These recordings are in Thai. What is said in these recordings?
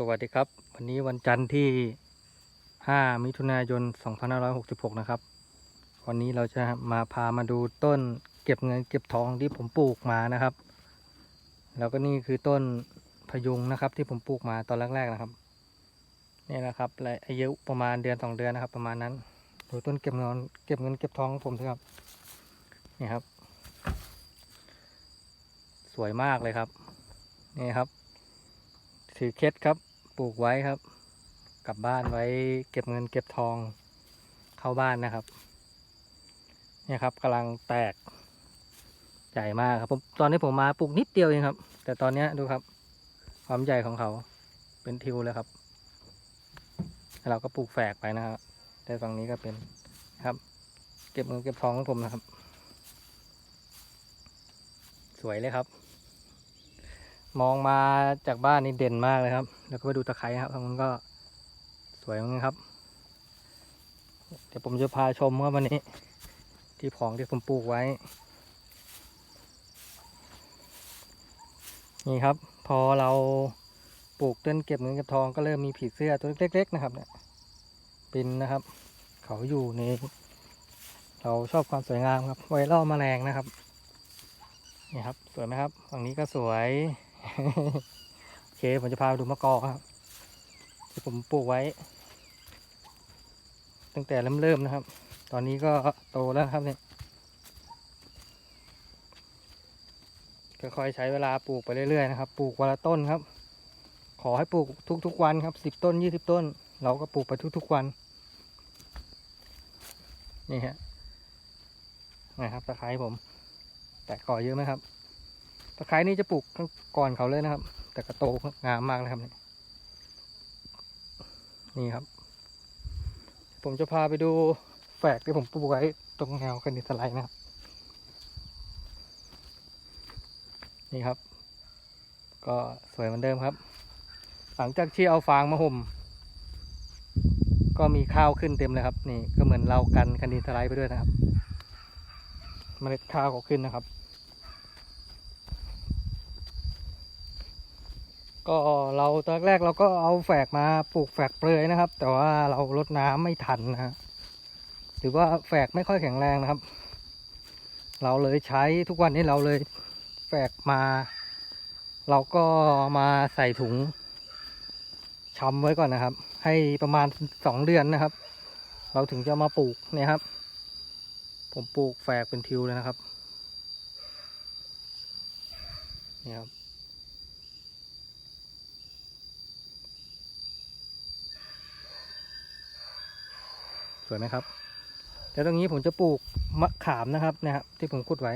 สวัสดีครับ วันนี้วันจันทร์ที่ 5 มิถุนายน 2566 นะครับ วันนี้เราจะมาพามาดูต้นเก็บเงินเก็บทองที่ผมปลูกมานะครับ แล้วก็นี่คือต้นพยุงนะครับ ที่ผมปลูกมาตอนแรกๆนะครับนี่นะครับอายุประมาณเดือนสองเดือนนะครับ ประมาณนั้นดูต้นเก็บเงินเก็บเงินเก็บทองของผมสิครับนี่ครับ สวยมากเลยครับนี่ครับถือเคล็ดครับ ปลูกไว้ครับ กลับบ้านไว้เก็บเงินเก็บทองเข้าบ้านนะครับ เนี่ยครับกำลังแตกใหญ่มากครับผมตอนนี้ผมมาปลูกนิดเดียวเองครับ แต่ตอนเนี้ดูครับ ความใหญ่ของเขาเป็นทิวแล้วครับเราก็ปลูกแฝกไปนะครับแต่ฝั่งนี้ก็เป็นครับ เก็บเงินเก็บทองของผมนะครับ สวยเลยครับ มองมาจากบ้านนี่เด่นมากเลยครับ แล้วก็ไปดูตะไคร้ครับทางนู้นก็สวยเหมือนกันครับ เดี๋ยวผมจะพาชมว่าวันนี้ ที่ของที่ผมปลูกไว้ นี่ครับ พอเราปลูกต้นเก็บเงินเก็บทองก็เริ่มมีผีเสื้อตัวเล็ก ๆ นะครับเนี่ยปินนะครับ เขาอยู่ในเราชอบความสวยงามครับไว้ล่อแมลงนะครับนี่ครับ สวยไหมครับ ฝั่งนี้ก็สวย โอเคผมจะพาไปดูมะกอกครับ ที่ผมปลูกไว้ ตั้งแต่เริ่มเริ่มๆนะครับ ตอนนี้ก็โตแล้วครับเนี่ยค่อยๆใช้เวลาปลูกไปเรื่อยๆนะครับ ปลูกวันละต้นครับ ขอให้ปลูกทุกๆวันครับสิบต้นยี่สิบต้น เราก็ปลูกไปทุกๆวัน นี่ฮะนะครับตะไคร้ผม แตกก่อเยอะไหมครับ ตะไคร้นี่จะปลูกก่อนเขาเลยนะครับ แต่กระโตงามมากนะครับ นี่ครับ ผมจะพาไปดูแฝกที่ผมปลูกไว้ตรงแนวกันดิสไลด์นะครับ นี่ครับ ก็สวยเหมือนเดิมครับ หลังจากที่เอาฟางมาห่ม ก็มีข้าวขึ้นเต็มเลยครับ นี่ก็เหมือนเรากันคันดิสไลด์ไปด้วยนะครับ เมล็ดข้าวก็ขึ้นนะครับ ก็เราตอนแรกเราก็เอาแฝกมาปลูกแฝกเปลือยนะครับ แต่ว่าเราลดน้ำไม่ทันนะฮะหรือว่าแฝกไม่ค่อยแข็งแรงนะครับ เราเลยใช้ทุกวันนี้เราเลยแฝกมา เราก็มาใส่ถุงชำไว้ก่อนนะครับ ให้ประมาณสองเดือนนะครับ เราถึงจะมาปลูกเนี่ยครับ ผมปลูกแฝกเป็นทิวเลยนะครับนี่ครับ สวยไหมครับแล้วตรงนี้ผมจะปลูกมะขามนะครับนะครับที่ผมขุดไว้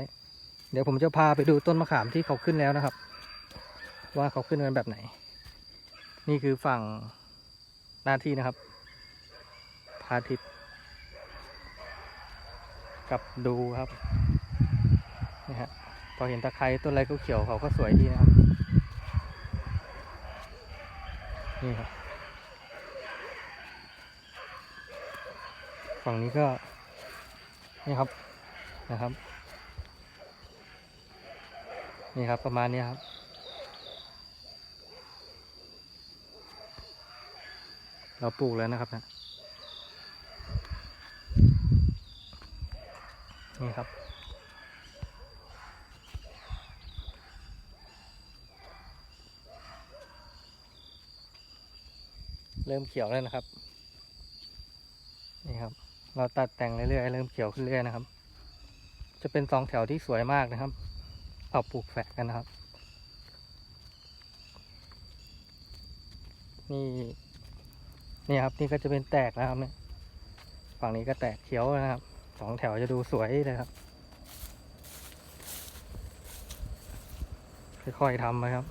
เดี๋ยวผมจะพาไปดูต้นมะขามที่เขาขึ้นแล้วนะครับ ว่าเขาขึ้นกันแบบไหน นี่คือฝั่งหน้าที่นะครับพาทิตย์กับดูครับนี่ฮะพอเห็นตะไคร้ต้นอะไรก็เขียวเขาก็สวยดีนะครับนี่ครับ ฝั่งนี้ก็นี่ครับนะครับ นี่ครับประมาณนี้ครับ เราปลูกแล้วนะครับนะนี่ครับเริ่มเขียวแล้วนะครับ นี่ครับ เราตัดแต่งเรื่อยๆเริ่มเขียวขึ้นเรื่อยนะครับ จะเป็นสองแถวที่สวยมากนะครับ เอาปลูกแฝกกันนะครับ นี่นี่ครับนี่ก็จะเป็นแตกนะครับเนี่ยฝั่งนี้ก็แตกเขียวนะครับสองแถวจะดูสวยเลยครับ ค่อยๆทำไปครับ